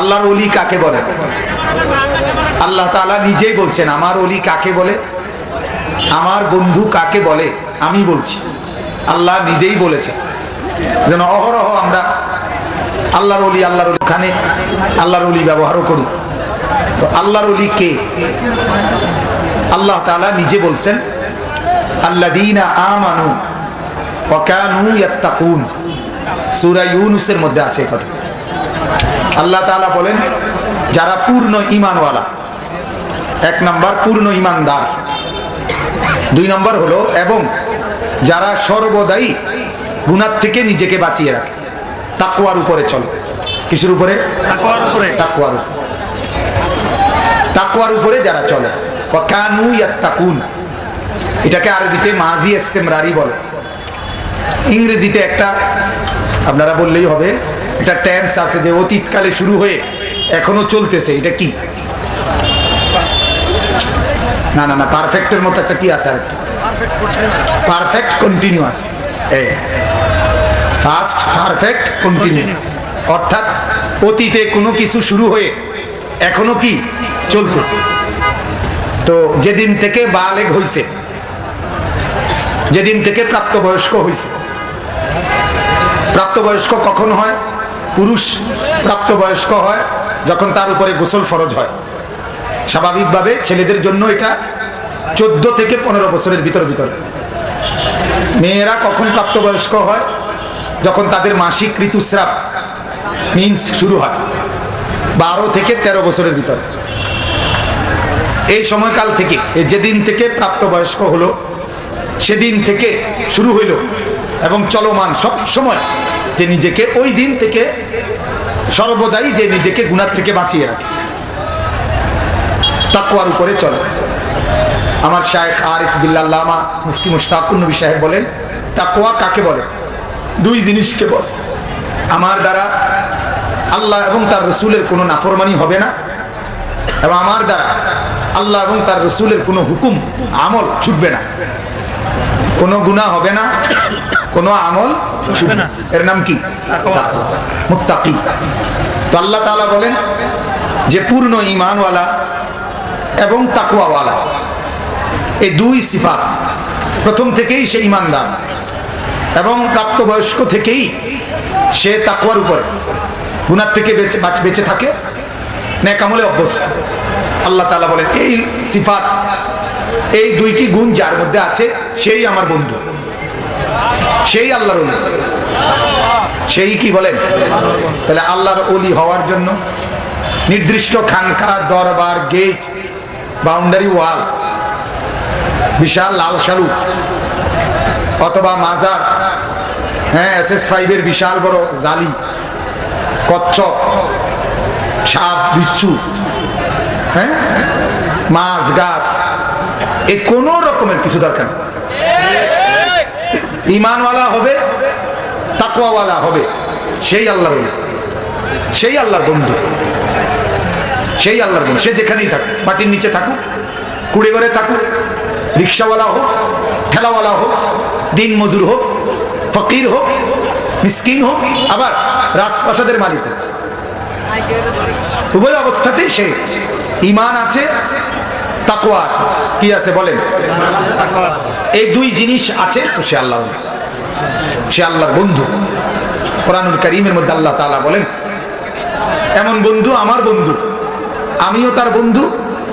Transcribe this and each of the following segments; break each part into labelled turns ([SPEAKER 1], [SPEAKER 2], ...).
[SPEAKER 1] আল্লাহর অলি কাকে বলে? আল্লাহ তাআলা নিজেই বলছেন, আমার অলি কাকে বলে? আমার বন্ধু কাকে বলে? আমি বলছি। আল্লাহ নিজেই বলেছেন। যেন অহরহ আমরা আল্লাহর অলি আল্লাহর ওখানে আল্লাহর অলি ব্যবহারও করুক তো আল্লাহর অলি কে? আল্লাহ তাআলা নিজে বলছেন, আল্লাযীনা আমানু ওয়া কানু ইয়াত্তাকুন। সূরা ইউনুসের মধ্যে আছে কথা। আল্লাহ তাআলা বলেন যারা পূর্ণ ইমানওয়ালা এক নাম্বার পূর্ণ ঈমানদার। দুই নম্বর হলো এবং যারা সর্বদাই গুণার থেকে নিজেকে বাঁচিয়ে রাখে তাকুয়ার উপরে চলে। কিসের উপরে?
[SPEAKER 2] তাকওয়ার উপরে।
[SPEAKER 1] তাকুয়ার উপরে। তাকুয়ার উপরে যারা চলে কানু ইয়াত্তাকুন। এটাকে আরবিতে মাজি ইস্তেমরারি বলে। ইংরেজিতে একটা আপনারা বললেই হবে এটা টেন্স আছে যে অতীতকালে শুরু হয়ে এখনও চলতেছে, এটা কি? না না না পারফেক্টের মতো একটা কি আছে আরেকটা? পারফেক্ট কন্টিনিউয়াস এই ফার্স্ট পারফেক্ট কন্টিনিউয়াস অর্থাৎ অতীতে কোনো কিছু শুরু হয়ে এখনও কি চলতেছে। তো যেদিন থেকে বালেগ হইছে, যেদিন থেকে প্রাপ্তবয়স্ক হইছে, প্রাপ্তবয়স্ক কখন হয়? পুরুষ প্রাপ্তবয়স্ক হয়, যখন তার উপরে গোসল ফরজ হয়। স্বাভাবিকভাবে ছেলেদের জন্য এটা চোদ্দ থেকে পনেরো বছরের ভিতর ভিতরে। মেয়েরা কখন প্রাপ্তবয়স্ক হয়? যখন তাদের মাসিক ঋতুস্রাব মিন্স শুরু হয়। বারো থেকে ১৩ বছরের ভিতরে। এই সময়কাল থেকে যেদিন থেকে প্রাপ্তবয়স্ক হলো, সেদিন থেকে শুরু হইল এবং চলমান সব সময় যে নিজেকে ওই দিন থেকে সর্বদাই যে নিজেকে গুণার থেকে বাঁচিয়ে রাখে। তাকুয়ার উপরে চলে। আমার শায়েখ আরিফ বিল্লাল্লামা মুফতি মুশতাকুর নবী সাহেব বলেন তাকুয়া কাকে বলে? দুই জিনিসকে বলে। আমার দ্বারা আল্লাহ এবং তার রসুলের কোনো নাফরমানি হবে না এবং আমার দ্বারা আল্লাহ এবং তার রসুলের কোনো হুকুম, আমল ছুটবে না। কোনো গুনাহ হবে না। কোনো আমল ছুটবে না। এর নাম কি। মুত্তাকি। তো আল্লাহ তাআলা বলেন যে পূর্ণ ইমানওয়ালা এবং তাকুয়াওয়ালা এই দুই সিফাত প্রথম থেকেই সে ইমানদার এবং প্রাপ্তবয়স্ক থেকেই সে তাকওয়ার উপরে গুনার থেকে বেঁচে বাঁচ- বেঁচে থাকে ন্যাকামলে অভ্যস্ত। আল্লাহ তালা বলেন এই সিফাত এই দুইটি গুণ যার মধ্যে আছে সেই আমার বন্ধু। সেই আল্লাহর অলি। সেই কি বলেন? তাহলে আল্লাহর অলি হওয়ার জন্য নির্দিষ্ট খানকা, দরবার গেট বাউন্ডারি ওয়াল বিশাল লাল শালু, অথবা মাজার হ্যাঁ এস এস ফাইভের বিশাল বড় জালি, কচ্ছপ, সাপ, বিচ্ছু হ্যাঁ মাছ, গাছ, এ কোনো রকমের কিছু দরকার নেই। ইমানওয়ালা হবে, তাকওয়াওয়ালা হবে। সেই আল্লাহর সেই আল্লাহর বন্ধু। সেই আল্লাহর বন্ধু। সে যেখানেই থাকুক, মাটির নিচে থাকুক কুড়ে ঘরে থাকুক, রিক্সাওয়ালা হোক, ঠেলাওয়ালা হোক, দিন মজুর হোক, ফকির হোক, মিসকিন হোক, আবার রাজপ্রাসাদের মালিক হোক। উভয় অবস্থাতেই সে। ইমান আছে তাকওয়া আছে কি আছে বলেন
[SPEAKER 2] তাকওয়া
[SPEAKER 1] এই দুই জিনিস আছে তো সে আল্লাহর ওলি। সে আল্লাহর বন্ধু কোরআনুল করিমের মধ্যে আল্লাহ তাআলা বলেন এমন বন্ধু আমার বন্ধু আমিও তার বন্ধু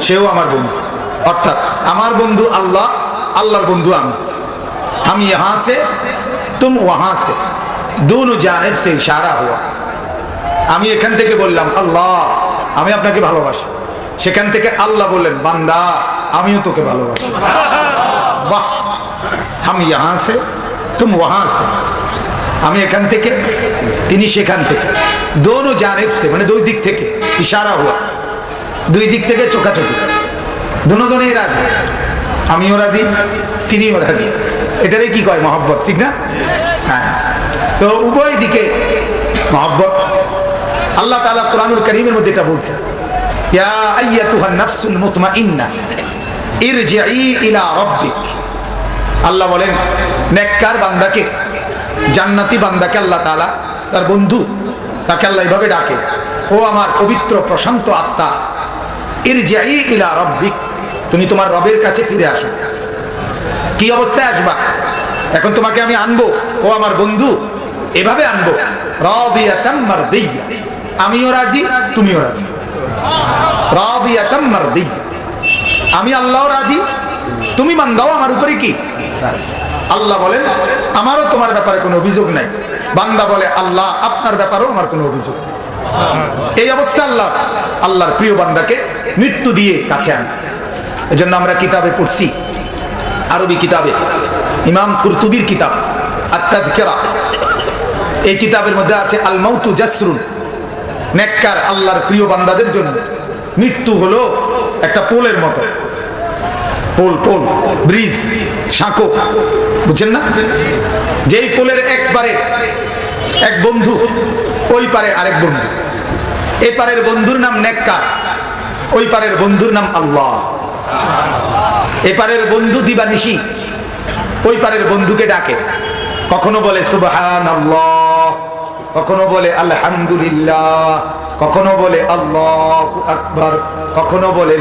[SPEAKER 1] সেও আমার বন্ধু অর্থাৎ আমার বন্ধু আল্লাহ আল্লাহর বন্ধু আমি আমি यहाँ से तुम वहां से दोनों জানেব से इशारा हुआ আমি এখান থেকে বললাম আল্লাহ আমি আপনাকে ভালোবাসি সেখান থেকে আল্লাহ বললেন বান্দা আমিও তোকে ভালোবাসি। আমি ইহা সে তুমি ওহা আছে আমি এখান থেকে তিনি সেখান থেকে। দোনো জানেব সে মানে দুই দিক থেকে ইশারা হওয়া দুই দিক থেকে চোখাচোখি। দুজনেই রাজি। আমিও রাজি তিনিও রাজি। এটারে কি কয় মহব্বত ঠিক না? হ্যাঁ। তো উভয় দিকে মহব্বত। আল্লাহ তালা কোরআনুল করিমের মধ্যে এটা বলছে ইরজিই আল্লাহ বলেন, নেককার বান্দাকে, জান্নাতি বান্দাকে আল্লাহ তাআলা তার বন্ধু, তাকে আল্লাহ এইভাবে ডাকে, ও আমার পবিত্র, প্রশান্ত আত্মা এর যাই ইলা রব্বিক, তুমি তোমার রবের কাছে ফিরে আসো। কি অবস্থায় আসবা? এখন তোমাকে আমি আনব, ও আমার বন্ধু, এভাবে আনব রাদিয়াতাম মারদিয়া। আমিও রাজি, তুমিও রাজি। আমি আল্লাহ রাজি, তুমি মান দাও আমার উপরে কি? আল্লাহ বলেন, আমারও তোমার ব্যাপারে কোনো অভিযোগ নাই। বান্দা বলে, আল্লাহ, আপনার ব্যাপারেও আমার কোনো অভিযোগ এই অবস্থা আল্লাহ, আল্লাহর প্রিয় বান্দাকে মৃত্যু দিয়ে কাছে আনে। এজন্য আমরা কিতাবে পড়ছি, আরবি কিতাবে, ইমাম কুরতুবির কিতাব আত্মাধিকেরা এই কিতাবের মধ্যে আছে আল মাউতু জাসরুন। নেককার আল্লাহর প্রিয় বান্দাদের জন্য। মৃত্যু হলো একটা পোলের মতো। পোল পোল, ব্রিজ, সাঁকো, বুঝছেন না? যেই পোলের একবারে এক বন্ধু, ওই পারে আরেক বন্ধু। এই পারের বন্ধুর নাম নেককার, ওই পারের বন্ধুর নাম আল্লাহ। এপারের বন্ধু দিবানিশি, ওই পারের বন্ধুকে ডাকে। কখনো বলে সুবহান কখনো বলে আলহামদুলিল্লাহ, কখনো বলে আল্লাহ আকবর, কখনো বলে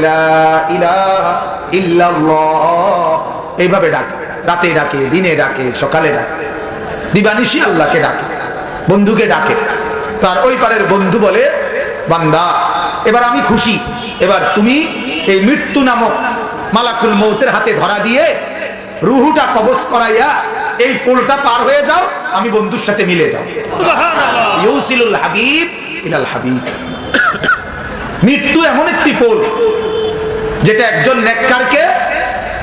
[SPEAKER 1] এইভাবে ডাকে, রাতে ডাকে, দিনে ডাকে, সকালে ডাকে। দিবানিশি আল্লাহকে ডাকে, বন্ধুকে ডাকে। তার ওই পারের বন্ধু বলে, বান্দা, এবার আমি খুশি। এবার তুমি এই মৃত্যু নামক মালাকুল মৌতের হাতে ধরা দিয়ে রুহুটা কবজ করাইয়া এই পোলটা পার হয়ে যাও আমি বন্ধুর সাথে মিলে যাও। ইউসিলুল হাবিব ইলাল হাবিব। মৃত্যু এমন একটি পোল যেটা একজন নেককারকে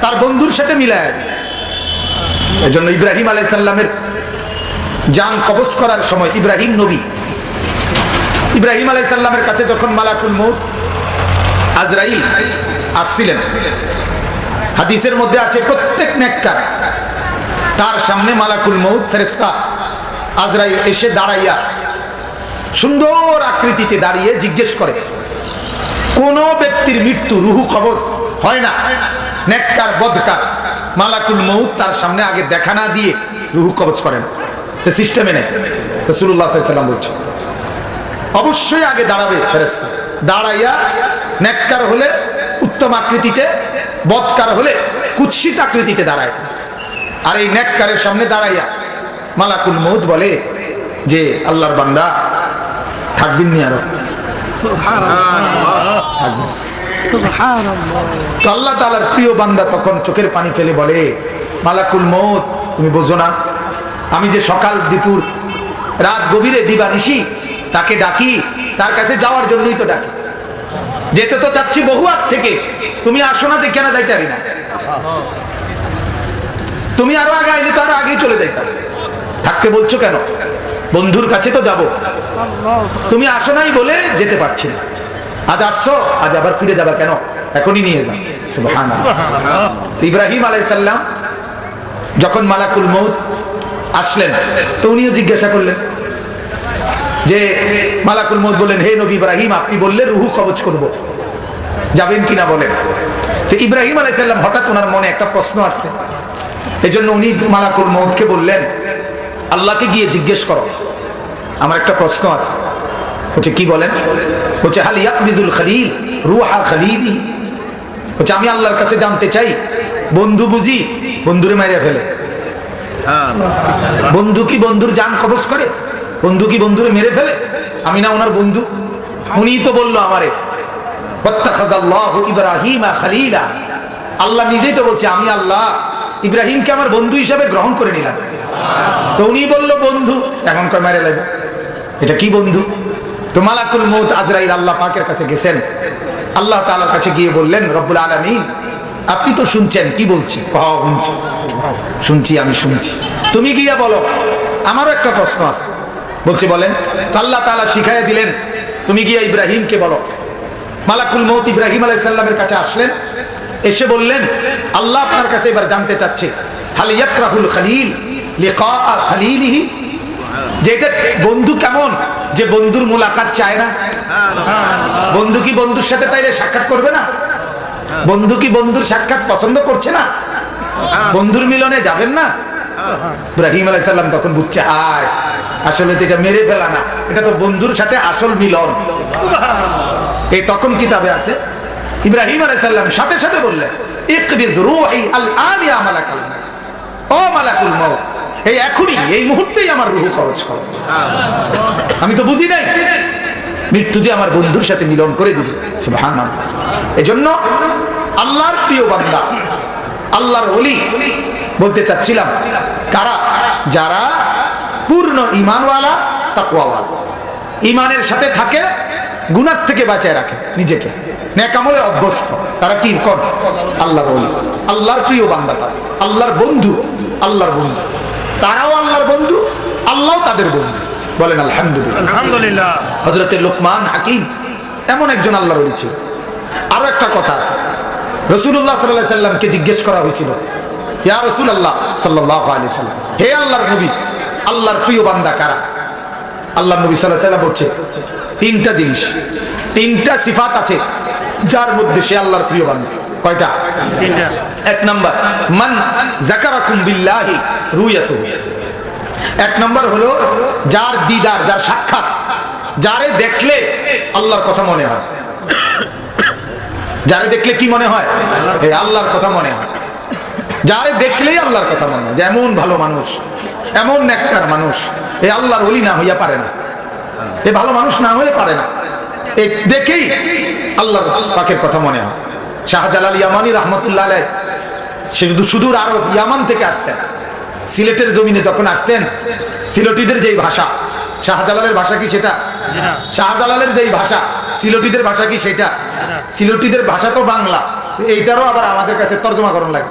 [SPEAKER 1] তার বন্ধুর সাথে মিলায় দেয়। এজন্য ইব্রাহিম আলাই সাল্লামের যান কবজ করার সময় ইব্রাহিম নবী ইব্রাহিম আলাই সাল্লামের কাছে যখন মালাকুল মৌত আজরাইল আসছিলেন হাদিসের মধ্যে আছে প্রত্যেক নেককার তার সামনে মালাকুল মৌত ফেরেস্তা আজরাইল এসে দাঁড়াইয়া সুন্দর আকৃতিতে দাঁড়িয়ে জিজ্ঞেস করে, কোন ব্যক্তির মৃত্যু রুহু কবজ হয় না? নেককার, বদকার। মালাকুল মৌত তার সামনে আগে দেখা না দিয়ে রুহু কবজ করে না। সিস্টেমে নেই। রসুল্লাহ সাল্লাম বলছে, অবশ্যই আগে দাঁড়াবে ফেরেস্তা দাঁড়াইয়া নেককার হলে, উত্তম আকৃতিতে, বদকার হলে, কুৎসিত আকৃতিতে দাঁড়ায় ফেরেস্তা আর এই নেককারের সামনে দাঁড়াইয়া মালাকুল মৌত বলে যে আল্লাহর বান্দা থাকবেন নি আরও। তো আল্লাহ তালার প্রিয় বান্দা তখন চোখের পানি ফেলে বলে মালাকুল মৌত তুমি বোঝো না। আমি যে সকাল দুপুর রাত গভীরে দিবানিশি তাকে ডাকি তার কাছে যাওয়ার জন্যই তো ডাকি। যেতে তো চাচ্ছি বহু আগ থেকে তুমি আসো না দেখে না যাইতে পারি না। তুমি আরও আগে আইলে তো আরও আগেই চলে যাইতাম থাকতে বলছো কেন? বন্ধুর কাছে তো যাব। তুমি আসো নাই বলে যেতে পারছি না। আজ আসছো আজ আবার ফিরে যাবা কেন? এখনই নিয়ে যাও। ইব্রাহিম আলাইসাল্লাম যখন মালাকুল মৌত আসলেন তো উনিও জিজ্ঞাসা করলেন যে মালাকুল মৌত বললেন হে নবী ইব্রাহিম আপনি বললেন রুহু কবজ করব। যাবেন কিনা বলেন? তো ইব্রাহিম আলাইসাল্লাম হঠাৎ ওনার মনে একটা প্রশ্ন আসছে। এই জন্য উনি মালাকুল মৌতকে বললেন আল্লাহকে গিয়ে জিজ্ঞেস করো। আমার একটা প্রশ্ন আছে। হচ্ছে কি বলেন? হচ্ছে হাল ইয়াকবিজুল খালিল রুহা খালিলি? হচ্ছে আমি আল্লাহর কাছে জানতে চাই বন্ধু বুঝি বন্ধুরে মাইরে ফেলে। বন্ধু কি বন্ধুর জান কবজ করে? বন্ধু কি বন্ধুরে মেরে ফেলে? আমি না ওনার বন্ধু। উনিই তো বলল আমারে ওয়াত্তাখাযাল্লাহু ইব্রাহিমা খালিলা। আল্লাহ নিজেই তো বলছে আমি আল্লাহ ইব্রাহিমকে আমার বন্ধু হিসাবে গ্রহণ করে নিলাম। তো উনি বলল, বন্ধু। এখন কয়, মারে লাগবে এটা কি বন্ধু? তো মালাকুল মৌত আজরাইল আল্লাহ পাকের কাছে গেছেন। আল্লাহ তাআলার কাছে গিয়ে বললেন, রব্বুল আলামিন, আপনি তো শুনছেন, কি বলছি? কহ শুনছি। শুনছি, আমি শুনছি। তুমি গিয়া বলো। আমারও একটা প্রশ্ন আছে। বলছে, বলেন। আল্লাহ তালা শিখাই দিলেন, তুমি গিয়া ইব্রাহিমকে বলো। মালাকুল মৌত ইব্রাহিম আলাইসাল্লামের কাছে আসলেন। এসে বললেন আল্লাহ আপনার কাছে এবার জানতে চাচ্ছে, হাল ইয়াকরাহুল খালিল লিকা খালিলিহি? যে এটা বন্ধু কেমন? যে বন্ধুর মুলাকাত চায় না? বন্ধু কি বন্ধুর সাথে তাইলে সাক্ষাৎ করবে না? বন্ধু কি বন্ধুর সাক্ষাৎ পছন্দ করছে না? বন্ধুর মিলনে যাবেন না? ইব্রাহিম আলাইসাল্লাম তখন বুঝছে, আয়, আসলে এটা মেরে ফেলা না। এটা তো বন্ধুর সাথে আসল মিলন। এই তখন কিতাবে আছে ইব্রাহিম আলাইসাল্লাম সাথে সাথে বললেন ইকবিজ রূহি আল আন ও মালাকুল মাউত এই এখনই এই মুহূর্তেই আমার রূহ খরচ করো। আমি তো বুঝি নাই মৃত্যু যে আমার বন্ধুর সাথে মিলন করে দিবে। সুবহান এজন্য আল্লাহর প্রিয় বান্দা আল্লাহর ওলি বলতে চাচ্ছিলাম কারা? যারা পূর্ণ ইমানওয়ালা তাকওয়াওয়ালা। ইমানের সাথে থাকে গুনার থেকে বাঁচায় রাখে নিজেকে। নেকামলে অভ্যস্ত। তারা কি কর? আল্লাহর ওলি। আল্লাহর প্রিয় বান্দা তারা। আল্লাহর বন্ধু আল্লাহর বন্ধু। তারাও আল্লাহর বন্ধু আল্লাহ তাদের বন্ধু। বলেন আলহামদুলিল্লাহ।
[SPEAKER 2] আলহামদুলিল্লাহ।
[SPEAKER 1] হজরতের লোকমান হাকিম এমন একজন আল্লাহর ওলি ছিল। আরও একটা কথা আছে। রসুল্লাহ সাল্লাহ সাল্লামকে জিজ্ঞেস করা হয়েছিল ইয়া রসুল আল্লাহ সাল্লাহ আলি সাল্লাম হে আল্লাহর নবী আল্লাহর প্রিয় বান্দা কারা? আল্লাহ নবী সাল্লাহ সাল্লাম বলছে তিনটা জিনিস তিনটা সিফাত আছে যার মধ্যে সে আল্লাহর প্রিয় বান্দা। কয়টা?
[SPEAKER 2] তিনটা।
[SPEAKER 1] এক নাম্বার মান জাকারাকুম বিল্লাহি রুয়াতু এক নাম্বার হলো যার দিদার যার সাক্ষাৎ যারে দেখলে আল্লাহর কথা মনে হয়। যারে দেখলে কি মনে হয়? এই আল্লাহর কথা মনে হয়। যারে দেখলেই আল্লাহর কথা মনে হয়। যেমন ভালো মানুষ এমন নেককার মানুষ। এই আল্লাহর ওলি না হইয়া পারে না। এ ভালো মানুষ না হয়ে পারে না। এ দেখেই আল্লাহর পাকের কথা মনে হয়। শাহজালাল ইয়ামানি রহমতুল্লাহ আলাই সে শুধু সুদূর আরব, ইয়ামান থেকে আসছেন। সিলেটের জমিনে যখন আসছেন, সিলটিদের যেই ভাষা, শাহজালালের ভাষা কি সেটা? শাহজালালের যেই ভাষা, সিলটিদের ভাষা কি সেটা? সিলটিদের ভাষা তো বাংলা। এইটারও আবার আমাদের কাছে তর্জমা করণ লাগে।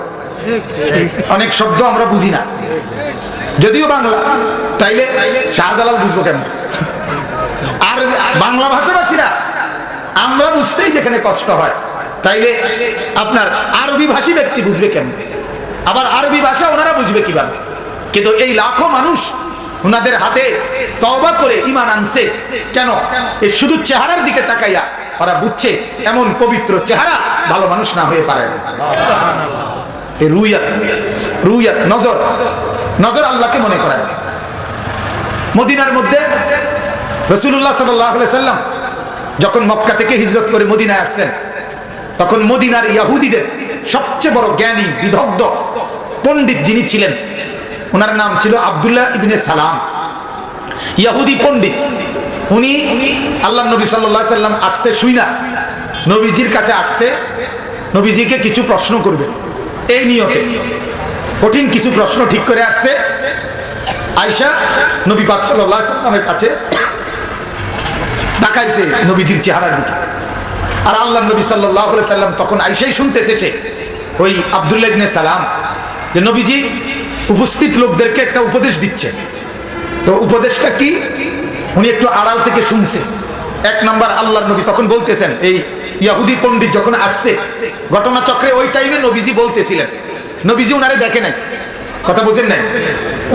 [SPEAKER 1] অনেক শব্দ আমরা বুঝি না। যদিও বাংলা, তাইলে শাহজালাল বুঝব কেমন? আর বাংলা ভাষাভাষীরা, আমরা বুঝতেই যেখানে কষ্ট হয়, তাইলে আপনার আরবি ভাষী ব্যক্তি বুঝবে কেমন? আবার আরবি ভাষা ওনারা বুঝবে কীভাবে? কিন্তু এই লাখো মানুষ ওনাদের হাতে তওবা করে ইমান আনছে, কেন? এই শুধু চেহারার দিকে তাকাইয়া ওরা বুঝছে, এমন পবিত্র চেহারা ভালো মানুষ না হয়ে পারে না। রুইয়াত রুইয়াত, নজর। নজর আল্লাহকে মনে করায়। মদিনার মধ্যে রসুল্লাহ সাল্লাম যখন মক্কা থেকে হিজরত করে মদিনায় আসছেন, তখন মদিনার ইয়াহুদিদের সবচেয়ে বড় জ্ঞানী, বিদগ্ধ পণ্ডিত যিনি ছিলেন, ওনার নাম ছিল আবদুল্লাহ ইবিনে সালাম। ইয়াহুদি পণ্ডিত। উনি আল্লাহ নবী সাল্লাহ সাল্লাম আসছে, শুই না। নবীজির কাছে আসছে, নবীজিকে কিছু প্রশ্ন করবে। এই নিয়তে কঠিন কিছু প্রশ্ন ঠিক করে আসছে। আয়সা নবী পাক কাছে তাকাইছে নবীজির চেহারার দিকে। আর আল্লাহ নবী সাল্লাহ সাল্লাম তখন আইসাই শুনতেছে সে, ওই আবদুল্লাহ সালাম, যে নবীজি উপস্থিত লোকদেরকে একটা উপদেশ দিচ্ছে। তো উপদেশটা কি? উনি একটু আড়াল থেকে শুনছে। এক নাম্বার আল্লাহর নবী তখন বলতেছেন, এই ইয়াহুদি পণ্ডিত যখন আসছে, ঘটনাচক্রে ওই টাইমে নবীজি বলতেছিলেন নবীজি উনারে দেখে নাই। কথা বুঝেন নাই?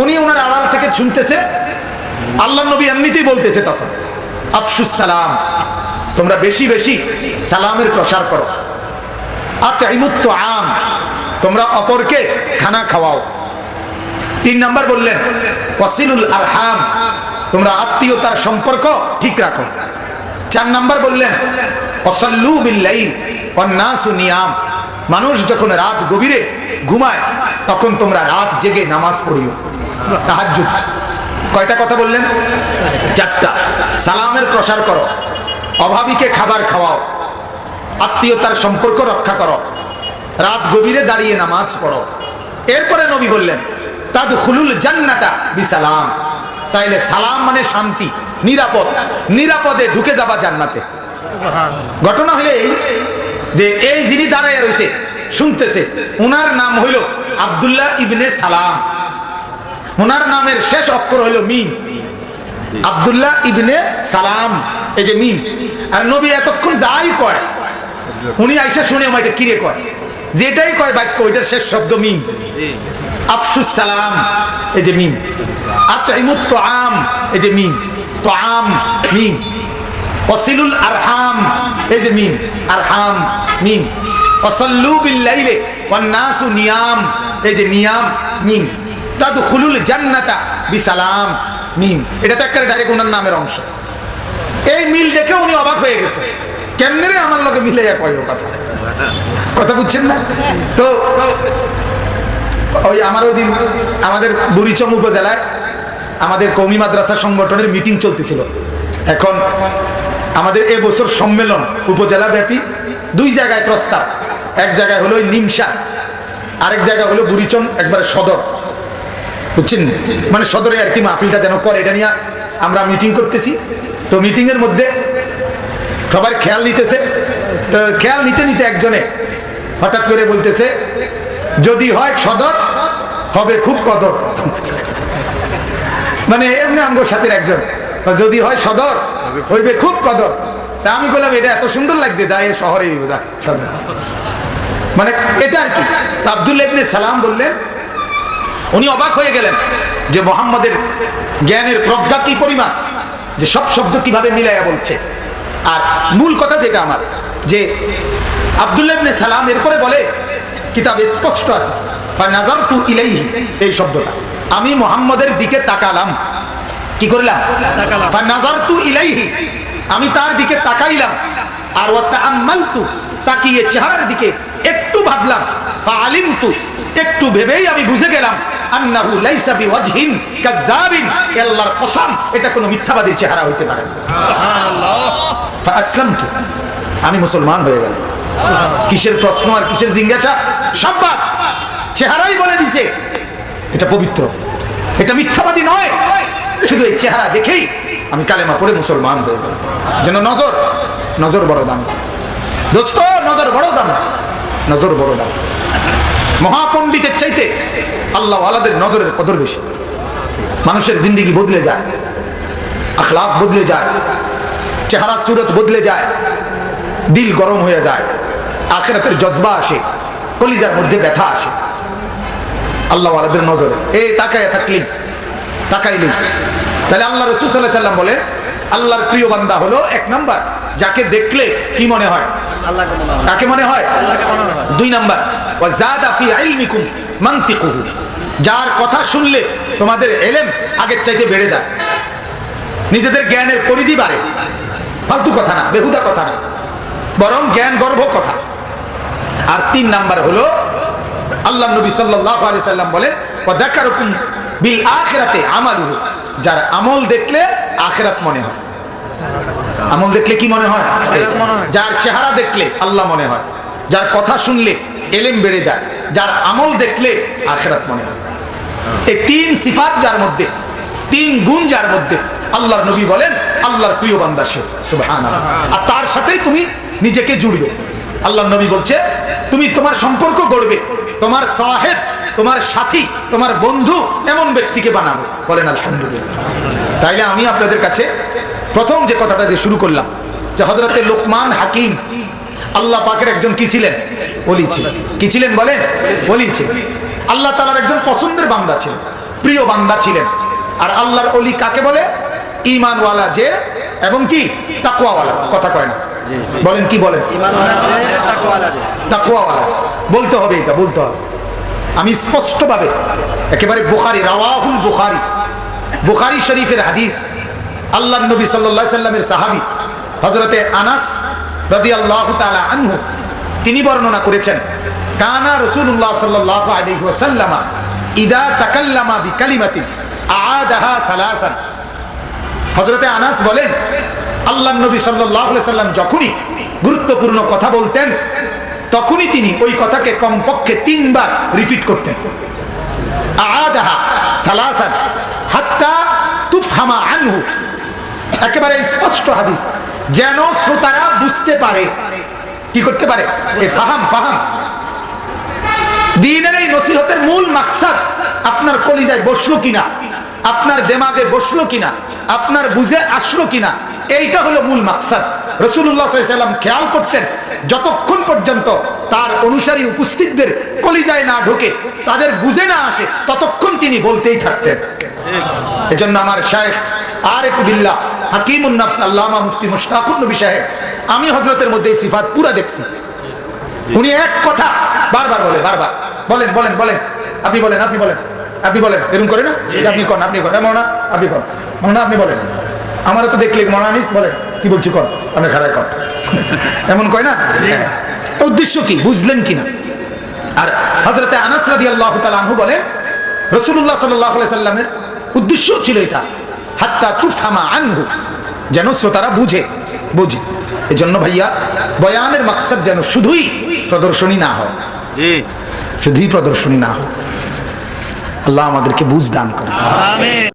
[SPEAKER 1] উনি উনার আড়াল থেকে শুনতেছে, আল্লাহ নবী এমনিতেই বলতেছে তখন, আফসুস সালাম, তোমরা বেশি বেশি সালামের প্রসার করো। আম তোমরা অপরকে খানা খাওয়াও। তিন নাম্বার বললেন, ওয়াসিলুল আরহাম, তোমরা আত্মীয়তার সম্পর্ক ঠিক রাখো। চার নাম্বার বললেন অসল্লু বিল্লাইল অন্নাসু নিয়াম মানুষ যখন রাত গভীরে ঘুমায়, তখন তোমরা রাত জেগে নামাজ পড়িও। তাহাজ্জুদ। কয়টা কথা বললেন? চারটা। সালামের প্রসার করো। অভাবীকে খাবার খাওয়াও। আত্মীয়তার সম্পর্ক রক্ষা করো। রাত গভীরে দাঁড়িয়ে নামাজ পড়ো। এরপরে নবী বললেন তাদ খুলুল জান্নাতা বিসালাম। তাইলে সালাম মানে শান্তি, নিরাপদ। নিরাপদে ঢুকে যাবা জান্নাতে। ঘটনা হলে এই যে এই যিনি দাঁড়ায় রয়েছে, শুনতেছে ওনার নাম হইল আব্দুল্লাহ ইবনে সালাম। ওনার নামের শেষ অক্ষর হইল মিম। আব্দুল্লাহ ইবনে সালাম, এই যে মিম। আর নবী এতক্ষণ যাই কয়, উনি আইসা শুনে আমাকে কিরে কয়? যেটাই কয় বাক্য, ওইটার শেষ শব্দ মিম। আফসুস সালাম, এই যে মিম। আতইমুত তুআম এই যে মিম। তুআম মিম। ওয়াসিলুল আরহাম, এই যে মিম। আরহাম। মিম ওয়াসাল্লু বিল লাইলি ওয়ান নাসু নিয়াম। এই যে নিয়াম মিম তাদু খুলুল জান্নাতা বিসালাম মিম এটা তো একটা ডাইরেক্ট ওনার নামের অংশ। এই মিল দেখে উনি অবাক হয়ে গেছে। কেমনে রে আমার লোকে মিলে যায় কইল কথা? কথা বুঝছেন না? তো ওই আমার ওই দিন আমাদের বুড়িচম উপজেলায় আমাদের কৌমি মাদ্রাসা সংগঠনের মিটিং চলতেছিল। এখন আমাদের এবছর সম্মেলন উপজেলা ব্যাপী দুই জায়গায় প্রস্তাব। এক জায়গায় হলো নিমসা, আরেক জায়গা হলো বুড়িচম একবারে সদর। বুঝছেন? মানে সদরে আর কি মাহফিলটা যেন করে, এটা নিয়ে আমরা মিটিং করতেছি। তো মিটিং এর মধ্যে সবার খেয়াল নিতেছে। তো খেয়াল নিতে নিতে একজনে হঠাৎ করে বলতেছে, যদি হয় সদর, হবে খুব কদর। মানে এমনি আমগোর সাথে একজন, যদি হয় সদর, হইবে খুব কদর। তা আমি বললাম এটা এত সুন্দর লাগছে যাই এ শহরে মানে এটা আর কি। ইবনে সালাম বললেন উনি অবাক হয়ে গেলেন যে মোহাম্মদের জ্ঞানের প্রজ্ঞা কি পরিমাণ যে সব শব্দ কীভাবে মিলাইয়া বলছে। আর মূল কথা যেটা আমার যে আব্দুল্লাহ ইবনে সালাম এরপরে বলে কিতাব স্পষ্ট আছে নাজার তু ইলাইহি এই শব্দটা। আমি মোহাম্মদের দিকে তাকালাম। কি করলাম। নাজার তু ইলাইহি আমি তার দিকে তাকাইলাম। আর ওয়াত্তা আম্মালতু তাকিয়ে চেহারার দিকে একটু ভাবলাম। ফাআলিমতু একটু ভেবেই আমি বুঝে গেলাম আন্নাহু লাইসা বিওয়াজহিন কাযাবিন আল্লাহর কসম এটা কোনো মিথ্যাবাদীর চেহারা হইতে পারে না। ফাআসলামতু আমি মুসলমান হয়ে গেলাম। কিসের প্রশ্ন আর কিসের জিজ্ঞাসা? সব বাদ চেহারাই বলে দিছে এটা পবিত্র। এটা মিথ্যাবাদী নয়। শুধু এই চেহারা দেখেই আমি কালেমা পড়ে মুসলমান হয়ে গেলাম। যেন নজর নজর বড় দাম। দোস্ত, নজর বড় দাম। নজর বড় দাম। মহাপণ্ডিতের চাইতে আল্লাহ আলাদের নজরের কদর বেশি। মানুষের জিন্দিগি বদলে যায়। আখলাপ বদলে যায়। চেহারা, সুরত বদলে যায়। দিল গরম হয়ে যায়। আখেরাতের জজবা আসে। কলিজার মধ্যে ব্যথা আসে। আল্লাহ আলাদের নজরে। এই তাকায় থাকলি, তাকাইলি। তাহলে আল্লাহ রসুল সাল্লাহ সাল্লাম বলে আল্লাহর প্রিয় বান্দা হলো এক নাম্বার যাকে দেখলে কি মনে হয়?
[SPEAKER 2] তাকে মনে হয়।
[SPEAKER 1] দুই নাম্বার যার কথা শুনলে তোমাদের এলেম আগের চাইতে বেড়ে যায়। নিজেদের জ্ঞানের পরিধি বাড়ে। ফালতু কথা না বেহুদা কথা না বরং জ্ঞান গর্ভ কথা। আর তিন নাম্বার হলো আল্লাহ নবী সাল্লাল্লাহু আলাইহি সাল্লাম বলেন ওয়া যাকারুকুম বিল আখিরাতে আমালুহু যার আমল দেখলে আখিরাত মনে হয়। আমল দেখলে কি মনে হয়। যার চেহারা দেখলে আল্লাহ মনে হয়। যার কথা শুনলে এলেম বেড়ে যায়। যার আমল দেখলে আখেরাত মনে হয়। এই তিন সিফাত যার মধ্যে তিন গুণ যার মধ্যে আল্লাহর নবী বলেন আল্লাহর প্রিয় বান্দা সে সুবহান আর তার সাথেই তুমি নিজেকে জুড়বে। আল্লাহর নবী বলছে তুমি তোমার সম্পর্ক গড়বে। তোমার সাহেব তোমার সাথী তোমার বন্ধু এমন ব্যক্তিকে বানাবে। বলেন আলহামদুলিল্লাহ। তাইলে আমি আপনাদের কাছে প্রথম যে কথাটা দিয়ে শুরু করলাম যে হজরতে লোকমান হাকিম আল্লাহ পাকের একজন কি ছিলেন? অলি ছিলেন। কি ছিলেন বলেন? অলি ছিলেন। আল্লাহ তালার একজন পছন্দের বান্দা ছিলেন প্রিয় বান্দা ছিলেন। আর আল্লাহর অলি কাকে বলে? ইমানওয়ালা যে এবং কি? তাকুয়াওয়ালা কথা কয় না। বলেন কি বলেন? তাকুয়াওয়ালা। বলতে হবে এটা বলতে হবে। আমি স্পষ্টভাবে একেবারে বুখারি, রাওয়াহুল বুখারি বুখারি শরীফের হাদিস আল্লাহ নবী সাল্লাহ সাল্লামের সাহাবি হজরতে আনাস রদি আল্লাহ আনহু, তিনি বর্ণনা করেছেন, কানা রসুল্লাহ সাল্লাহ আলহি ওসাল্লামা ইদা তাকাল্লামা বিকালিমাতিন আদাহা থালাতান হজরতে আনাস বলেন আল্লাহ নবী সাল্লাহ সাল্লাম যখনই গুরুত্বপূর্ণ কথা বলতেন তখনই তিনি ওই কথাকে কমপক্ষে তিনবার রিপিট করতেন। একেবারে স্পষ্ট হাদিস। যেন শ্রোতারা বুঝতে পারে। কি করতে পারে? ফাহাম ফাহাম। দিনের এই নসিহতের মূল মাকসাদ আপনার কলিজায় বসল কিনা? আপনার দেমাগে বসল কিনা? আপনার বুঝে আসলো কিনা? এইটা হলো মূল মাকসাদ। রসুল্লাহ সাল্লাম খেয়াল করতেন যতক্ষণ পর্যন্ত তার অনুসারী উপস্থিতদের কলিজায় না ঢোকে তাদের বুঝে না আসে ততক্ষণ তিনি বলতেই থাকতেন। এজন্য আমার শায়েখ আরেফ বিল্লাহ হাকিমুন নাফস আল্লামা মুফতি মুশতাকুর নবী সাহেব আমি হজরতের মধ্যে এই সিফাত পুরা দেখছি। উনি এক কথা বারবার বলে বারবার। বলেন বলেন বলেন। আপনি বলেন আপনি বলেন। আপনি বলেন। এরকম করে না? আপনি করেন আপনি করেন মনে আপনি করেন মনে আপনি বলেন। আমারও তো দেখলে মনে আনিস বলেন। কি বলছি কর? আমি খারাপ কর। এমন কয় না? হ্যাঁ। উদ্দেশ্য কি? বুঝলেন কি না আর হজরতে আনাস আল্লাহ বলেন রসুল্লাহ সাল্লাহ সাল্লামের উদ্দেশ্য ছিল এটা হাত্তা তুফামা আনহু যেন শ্রোতারা বুঝে বুঝে। এজন্য ভাইয়া বয়ানের মাকসাদ যেন শুধুই প্রদর্শনী না হয়। শুধুই প্রদর্শনী না হয়। আল্লাহ আমাদেরকে বুঝ দান করে